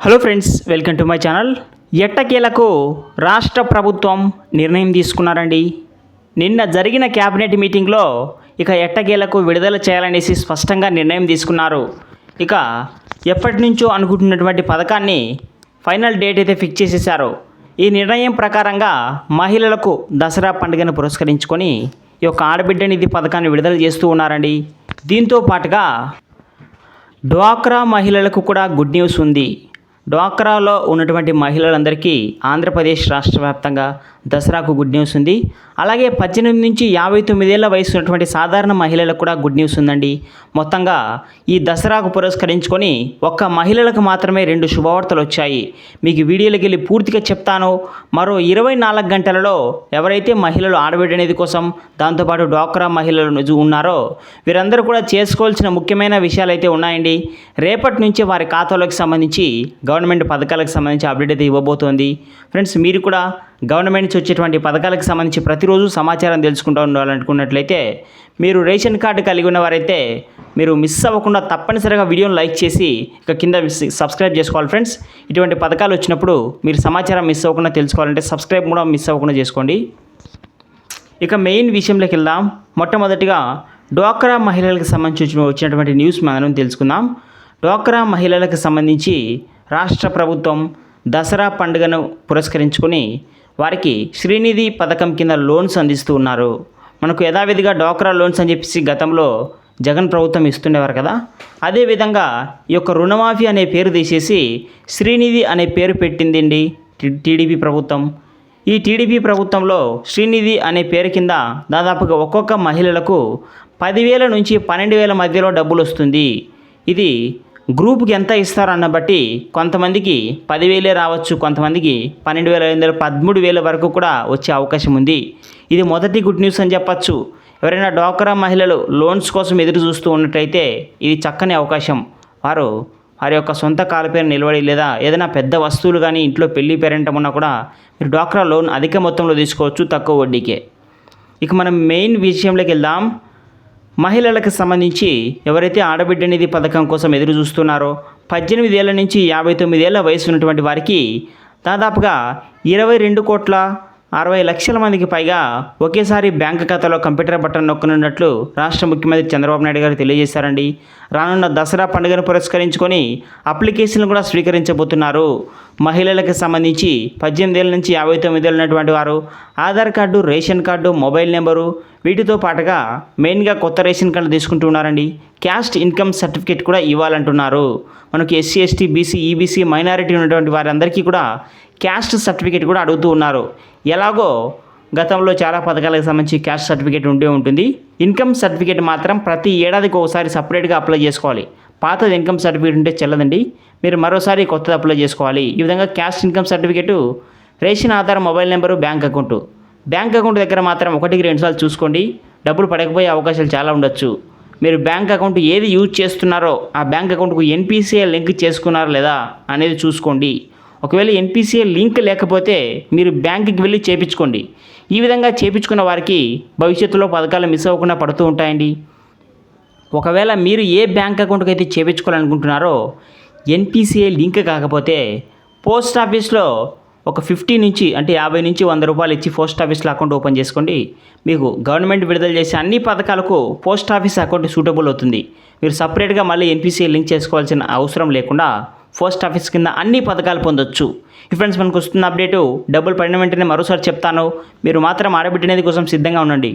Hello friends welcome to my channel ఎట్టకేలకు రాష్ట్ర ప్రభుత్వం నిర్ణయం తీసుకున్నారండి. నిన్న జరిగిన క్యాబినెట్ మీటింగ్లో ఇక ఎట్టకేలకు విడుదల చేయాలనేసి స్పష్టంగా నిర్ణయం తీసుకున్నారు. ఇక ఎప్పటి నుంచో అనుకుంటున్నటువంటి పథకాన్ని ఫైనల్ డేట్ అయితే ఫిక్స్ చేసేశారు. ఈ నిర్ణయం ప్రకారంగా మహిళలకు దసరా పండుగను పురస్కరించుకొని ఈ యొక్క ఆడబిడ్డ నిధి పథకాన్ని విడుదల చేస్తూ ఉన్నారండి. దీంతో పాటుగా డ్వాక్రా మహిళలకు కూడా గుడ్ న్యూస్ ఉంది. డ్వాక్రాలో ఉన్నటువంటి మహిళలందరికీ ఆంధ్రప్రదేశ్ రాష్ట్ర వ్యాప్తంగా దసరాకు గుడ్ న్యూస్ ఉంది. అలాగే పద్దెనిమిది నుంచి యాభై తొమ్మిదేళ్ళ వయసు ఉన్నటువంటి సాధారణ మహిళలకు కూడా గుడ్ న్యూస్ ఉందండి. మొత్తంగా ఈ దసరాకు పురస్కరించుకొని ఒక్క మహిళలకు మాత్రమే రెండు శుభవార్తలు వచ్చాయి. మీకు వీడియోలోకి వెళ్ళి పూర్తిగా చెప్తాను. మరో ఇరవై నాలుగు గంటలలో ఎవరైతే మహిళలు ఆడబిడ్డ అనేది కోసం దాంతోపాటు డ్వాక్రా మహిళలు ఉన్నారో వీరందరూ కూడా చేసుకోవాల్సిన ముఖ్యమైన విషయాలు అయితే ఉన్నాయండి. రేపటి నుంచి వారి ఖాతాలోకి సంబంధించి గవర్నమెంట్ పథకాలకు సంబంధించి అప్డేట్ అయితే ఇవ్వబోతోంది. ఫ్రెండ్స్ మీరు కూడా గవర్నమెంట్ నుంచి వచ్చేటువంటి పథకాలకు సంబంధించి ప్రతిరోజు సమాచారం తెలుసుకుంటూ ఉండాలనుకున్నట్లయితే మీరు రేషన్ కార్డు కలిగి ఉన్నవారైతే మీరు మిస్ అవ్వకుండా తప్పనిసరిగా వీడియోని లైక్ చేసి ఇక కింద సబ్స్క్రైబ్ చేసుకోవాలి ఫ్రెండ్స్. ఇటువంటి పథకాలు వచ్చినప్పుడు మీరు సమాచారం మిస్ అవ్వకుండా తెలుసుకోవాలంటే సబ్స్క్రైబ్ కూడా మిస్ అవ్వకుండా చేసుకోండి. ఇక మెయిన్ విషయంలోకి వెళ్దాం. మొట్టమొదటిగా డ్వాక్రా మహిళలకు సంబంధించి వచ్చినటువంటి న్యూస్ మనం తెలుసుకుందాం. డ్వాక్రా మహిళలకు సంబంధించి రాష్ట్ర ప్రభుత్వం దసరా పండుగను పురస్కరించుకొని వారికి శ్రీనిధి పథకం కింద లోన్స్ అందిస్తూ ఉన్నారు. మనకు యథావిధిగా డ్వాక్రా లోన్స్ అని చెప్పేసి గతంలో జగన్ ప్రభుత్వం ఇస్తుండేవారు కదా. అదేవిధంగా ఈ యొక్క రుణమాఫీ అనే పేరు తీసేసి శ్రీనిధి అనే పేరు పెట్టిందండి టీడీపీ ప్రభుత్వం. ఈ టీడీపీ ప్రభుత్వంలో శ్రీనిధి అనే పేరు కింద దాదాపుగా ఒక్కొక్క మహిళలకు పదివేల నుంచి పన్నెండు వేల మధ్యలో డబ్బులు వస్తుంది. ఇది గ్రూప్కి ఎంత ఇస్తారన్న బట్టి కొంతమందికి పదివేలే రావచ్చు కొంతమందికి పన్నెండు వేల ఐదు వందల పదమూడు వేల వరకు కూడా వచ్చే అవకాశం ఉంది. ఇది మొదటి గుడ్ న్యూస్ అని చెప్పచ్చు. ఎవరైనా డ్వాక్రా మహిళలు లోన్స్ కోసం ఎదురు చూస్తూ ఉన్నట్టయితే ఇది చక్కని అవకాశం. వారు వారి యొక్క సొంత కాలపైన నిలబడి లేదా ఏదైనా పెద్ద వస్తువులు కానీ ఇంట్లో పెళ్ళి పేరెంటం ఉన్నా కూడా మీరు డ్వాక్రా లోన్ అధిక మొత్తంలో తీసుకోవచ్చు తక్కువ వడ్డీకే. ఇక మనం మెయిన్ విషయంలోకి వెళ్దాం. మహిళలకు సంబంధించి ఎవరైతే ఆడబిడ్డ నిధి పథకం కోసం ఎదురు చూస్తున్నారో పద్దెనిమిది ఏళ్ళ నుంచి యాభై తొమ్మిది ఏళ్ళ వయసు ఉన్నటువంటి వారికి దాదాపుగా ఇరవై రెండు కోట్ల అరవై లక్షల మందికి పైగా ఒకేసారి బ్యాంక్ ఖాతాలో కంప్యూటర్ బటన్ నొక్కనున్నట్లు రాష్ట్ర ముఖ్యమంత్రి చంద్రబాబు నాయుడు గారు తెలియజేశారండి. రానున్న దసరా పండుగను పురస్కరించుకొని అప్లికేషన్లు కూడా స్వీకరించబోతున్నారు. మహిళలకు సంబంధించి పద్దెనిమిది ఏళ్ళ నుంచి యాభై తొమ్మిది ఏళ్ళు ఉన్నటువంటి వారు Aadhaar card ration card mobile number వీటితో పాటుగా మెయిన్గా కొత్త రేషన్ కార్డు తీసుకుంటూ ఉన్నారండి. క్యాస్ట్ ఇన్కమ్ సర్టిఫికేట్ కూడా ఇవ్వాలంటున్నారు. మనకి SC ST BC EBC minority ఉన్నటువంటి వారందరికీ కూడా క్యాస్ట్ సర్టిఫికేట్ కూడా అడుగుతూ ఉన్నారు. ఎలాగో గతంలో చాలా పథకాలకు సంబంధించి క్యాస్ట్ సర్టిఫికేట్ ఉండే ఉంటుంది. ఇన్కమ్ సర్టిఫికేట్ మాత్రం ప్రతి ఏడాదికి ఒకసారి సపరేట్గా అప్లై చేసుకోవాలి. పాతది ఇన్కమ్ సర్టిఫికేట్ ఉంటే చెల్లదండి. మీరు మరోసారి కొత్తది అప్లై చేసుకోవాలి. ఈ విధంగా caste income certificate ration Aadhaar mobile number bank account. Bank account దగ్గర మాత్రం ఒకటికి రెండు సార్లు చూసుకోండి. డబ్బులు పడకపోయే అవకాశాలు చాలా ఉండొచ్చు. మీరు బ్యాంక్ అకౌంట్ ఏది యూజ్ చేస్తున్నారో ఆ బ్యాంక్ అకౌంట్కు ఎన్పిసిఐ లింక్ చేసుకున్నారా లేదా అనేది చూసుకోండి. ఒకవేళ ఎన్పిసిఐ లింక్ లేకపోతే మీరు బ్యాంకుకి వెళ్ళి చేపించుకోండి. ఈ విధంగా చేపించుకున్న వారికి భవిష్యత్తులో పథకాలు మిస్ అవ్వకుండా పడుతూ ఉంటాయండి. ఒకవేళ మీరు ఏ బ్యాంక్ అకౌంట్కి అయితే చేపించుకోవాలనుకుంటున్నారో ఎన్పిసిఐ లింక్ కాకపోతే పోస్ట్ ఆఫీస్లో ఒక ఫిఫ్టీ నుంచి అంటే యాభై నుంచి వంద రూపాయలు ఇచ్చి పోస్ట్ ఆఫీస్లో అకౌంట్ ఓపెన్ చేసుకోండి. మీకు గవర్నమెంట్ విడుదల చేసే అన్ని పథకాలకు పోస్ట్ ఆఫీస్ అకౌంట్ సూటబుల్ అవుతుంది. మీరు సపరేట్గా మళ్ళీ ఎన్పిసిఐ లింక్ చేసుకోవాల్సిన అవసరం లేకుండా పోస్ట్ ఆఫీస్ కింద అన్ని పథకాలు పొందొచ్చు. ఈ ఫ్రెండ్స్ మనకు వస్తున్న అప్డేటు డబ్బులు పడిన వెంటనే మరోసారి చెప్తాను. మీరు మాత్రం ఆడబిడ్డ అనేది కోసం సిద్ధంగా ఉండండి.